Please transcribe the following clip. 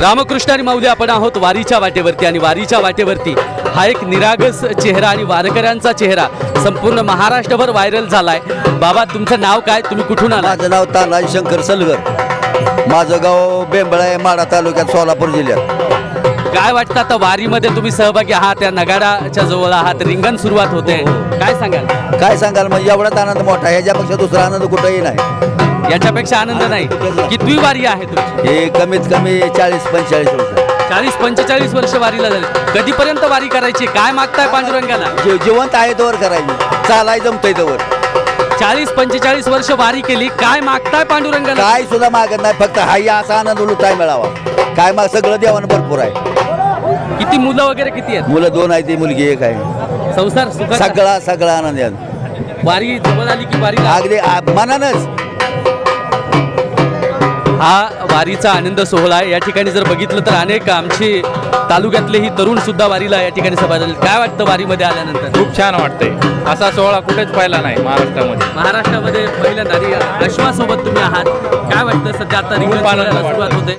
रामकृष्ण आणि माऊली आपण आहोत वारीच्या वाटेवरती आणि वारीच्या वाटेवरती. हा एक निरागस चेहरा आणि वारकऱ्यांचा चेहरा. संपूर्ण महाराष्ट्रभर व्हायरल झालाय. बाबा तुमचं नाव काय? तुम्ही कुठून आला माझं नाव तानाजी शंकर सलगर. माझं गाव बेंबळा आहे माडा तालुक्यात सोलापूर जिल्ह्यात. काय वाटतं आता वारीमध्ये तुम्ही सहभागी आहात? त्या नगाडाच्या जवळ आहात रिंगण सुरुवात होते. काय सांगाल? काय सांगाल? म्हणजे एवढाच आनंद मोठा ह्याच्यापेक्षा दुसरा आनंद कुठेही नाही. याच्यापेक्षा आनंद नाही. कितवी वारी आहे तुमची? हे कमीत कमी चाळीस पंचेचाळीस वर्ष. चाळीस पंचेचाळीस वर्ष वारीला झाले. कधीपर्यंत वारी करायची? काय मागताय पांडुरंगाला? जे जिवंत आहे तोवर करायची. चालाय जमतंय तोवर. चाळीस पंचेचाळीस वर्ष वारी केली. काय मागताय पांडुरंगाला? काय सुद्धा मागत नाही. फक्त हाही असा आनंद लुटाय मिळावा. काय मग सगळं देवानं भरपूर आहे. किती मुलं वगैरे किती आहेत? मुलं दोन आहे ती मुलगी एक आहे. संसार सुखाचा? सगळा सगळा आनंद आहे. वारी जवळ आली की वारी अगदी आ- मनानच. हा वारीचा आनंद सोहळा आहे. या ठिकाणी जर बघितलं तर अनेक आमचे तालुक्यातलेही तरुण सुद्धा वारीला या ठिकाणी सहभागी झाले काय वाटतं वारीमध्ये आल्यानंतर? खूप छान वाटतंय. असा सोहळा कुठेच पाहिला नाही महाराष्ट्रामध्ये. महाराष्ट्रामध्ये पहिल्यांदा आणि अश्वासोबत तुम्ही आहात. काय वाटतं सध्या आता रिंगण सुरुवात. होते?